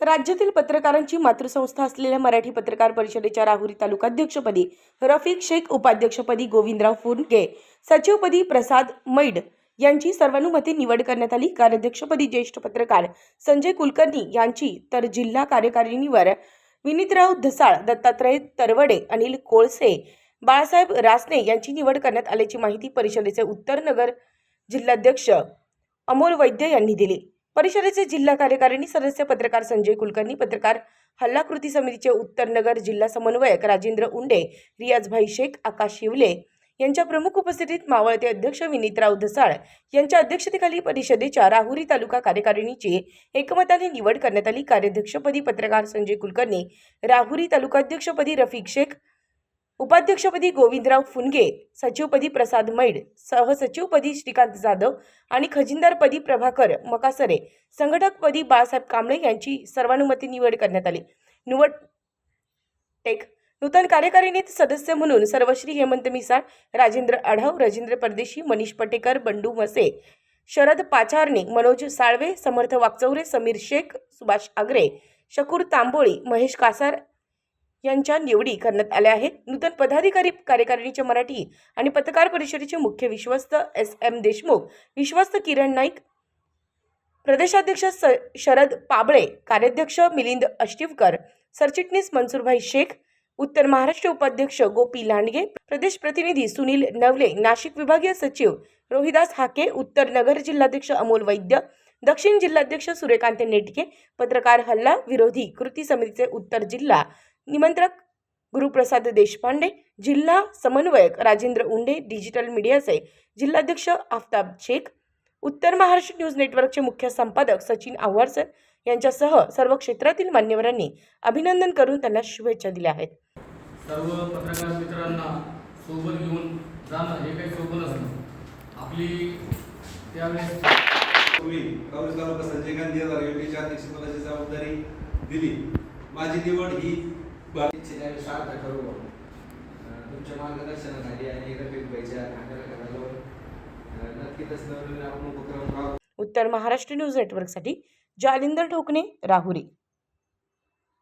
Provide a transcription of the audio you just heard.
राज्यातील पत्रकारांची मातृसंस्था असलेल्या मराठी पत्रकार परिषदेच्या राहुरी तालुकाध्यक्षपदी रफिक शेख उपाध्यक्षपदी गोविंदराव फुंडके सचिवपदी प्रसाद मैड यांची सर्वानुमते निवड करण्यात आली. कार्याध्यक्षपदी ज्येष्ठ पत्रकार संजय कुलकर्णी यांची तर जिल्हा कार्यकारिणीवर विनीतराव धसाळ दत्तात्रय तरवडे अनिल कोळसे बाळासाहेब रासने यांची निवड करण्यात आल्याची माहिती परिषदेचे उत्तर नगर जिल्हाध्यक्ष अमोल वैद्य यांनी दिली. परिषदेचे जिल्हा कार्यकारिणी सदस्य पत्रकार संजय कुलकर्णी पत्रकार हल्ला कृती समितीचे उत्तर नगर जिल्हा समन्वयक राजेंद्र उंडे रियाजभाई शेख आकाश शिवले यांच्या प्रमुख उपस्थितीत मावळते अध्यक्ष विनीतराव धसाळ यांच्या अध्यक्षतेखाली परिषदेच्या राहुरी तालुका कार्यकारिणीची एकमताने निवड करण्यात आली. कार्याध्यक्षपदी पत्रकार संजय कुलकर्णी राहुरी तालुकाध्यक्षपदी रफिक शेख उपाध्यक्षपदी गोविंदराव फुनगे सचिवपदी प्रसाद मैड सहसचिवपदी श्रीकांत जाधव आणि खजिनदारपदी प्रभाकर मकासरे. संघटकपदी बाळासाहेब कांबळे यांची सर्वानुमते निवड करण्यात आली. निवड टेक नूतन कार्यकारिणीत सदस्य म्हणून सर्वश्री हेमंत मिसाळ राजेंद्र आढाव राजेंद्र परदेशी मनीष पटेकर बंडू मसे शरद पाचारणे मनोज साळवे समर्थ वाकचौरे समीर शेख सुभाष आगरे शकूर तांबोळी महेश कासार यांच्या निवडी करण्यात आल्या आहेत. नूतन पदाधिकारी कार्यकारिणीचे मराठी आणि पत्रकार परिषदेचे मुख्य विश्वस्त एस. एम. देशमुख विश्वस्त किरण नाईक प्रदेशाध्यक्ष स. शरद पाबळे कार्याध्यक्ष मिलिंद अष्टिवकर सरचिटणीस मनसुरभाई शेख उत्तर महाराष्ट्र उपाध्यक्ष गोपी लांडगे प्रदेश प्रतिनिधी सुनील नवले नाशिक विभागीय सचिव रोहिदास हाके उत्तर नगर जिल्हाध्यक्ष अमोल वैद्य दक्षिण जिल्हाध्यक्ष सूर्यकांत नेटके पत्रकार हल्ला विरोधी कृती समितीचे उत्तर जिल्हा निमंत्रक गुरुप्रसाद देशपांडे जिल्हा समन्वयक राजेंद्र उंडे डिजिटल मीडियाचे जिल्हाध्यक्ष आफताब शेख उत्तर महाराष्ट्र न्यूज नेटवर्कचे मुख्य संपादक सचिन आव्हारसर यांच्यासह सर्व क्षेत्रातील मान्यवरांनी अभिनंदन करून त्यांना शुभेच्छा दिल्या आहेत. सर्व पत्रकार मित्रांना सोबत घेऊन जाणं हे काही सोपं नसतं. आपली त्यावेळेस पूर्वी काँग्रेस तालुका संजय गांधी योजनेच्या अध्यक्षपदाची जबाबदारी दिली. माझी निवड ही तुमच्या मार्गदर्शनाखाली आणि रफिक भाईच्या नक्कीच आपण उपक्रम उत्तर महाराष्ट्र न्यूज नेटवर्कसाठी जालिंदर ठोकणे राहुरी.